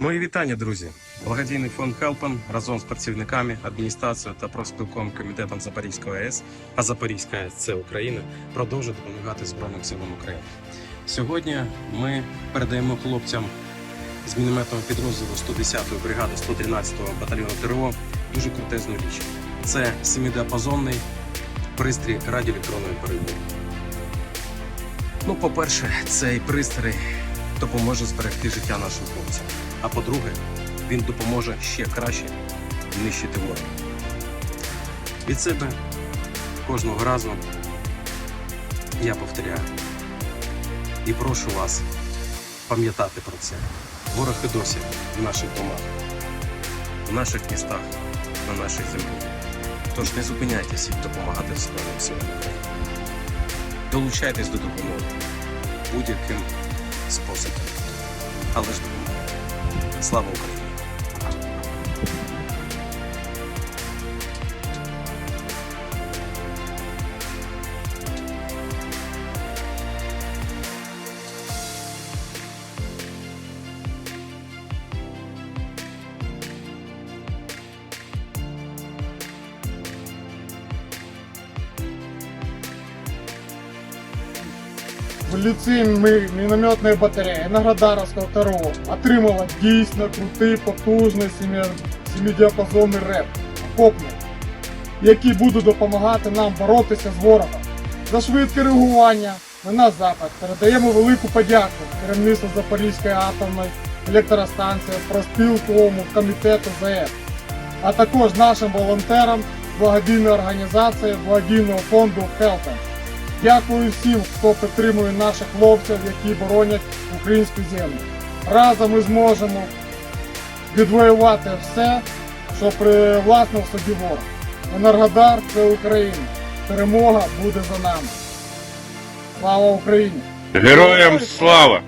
Мої вітання, друзі! Благодійний фонд Хелпен разом з працівниками, адміністрацією та профспілковим комітетом Запорізької АЕС, а Запорізька АЕС це Україна, продовжує допомагати Збройним силам України. Сьогодні ми передаємо хлопцям з мінометного підрозділу 110-ї бригади 113-го батальйону ТРО дуже крутезну річ. Це семидіапазонний пристрій радіоелектронної боротьби. Ну, по-перше, цей пристрій допоможе зберегти життя нашим хлопцям. А по-друге, він допоможе ще краще нищити ворога. Від себе кожного разу я повторяю і прошу вас пам'ятати про це. Ворог і досі в наших домах, в наших містах, на нашій землі. Тож не зупиняйтесь і допомагати Збройним силам Долучайтесь до допомоги будь-яким способом. Але ж думаю. Слава Україні! В ліці ми мінометної батареї Енергодаровського ТРО отримала дійсно крутий, потужний семидіапазонний реп окопний, який буде допомагати нам боротися з ворогом. За швидке реагування ми на запад передаємо велику подяку керівництву Запорізької атомної електростанції, проспілковому комітету ЗАЕС, а також нашим волонтерам благодійної організації благодійного фонду Хелпен. Дякую всім, хто підтримує наших хлопців, які боронять українську землю. Разом ми зможемо відвоювати все, що привласнив собі ворог. Енергодар це Україна. Перемога буде за нами. Слава Україні! Героям слава!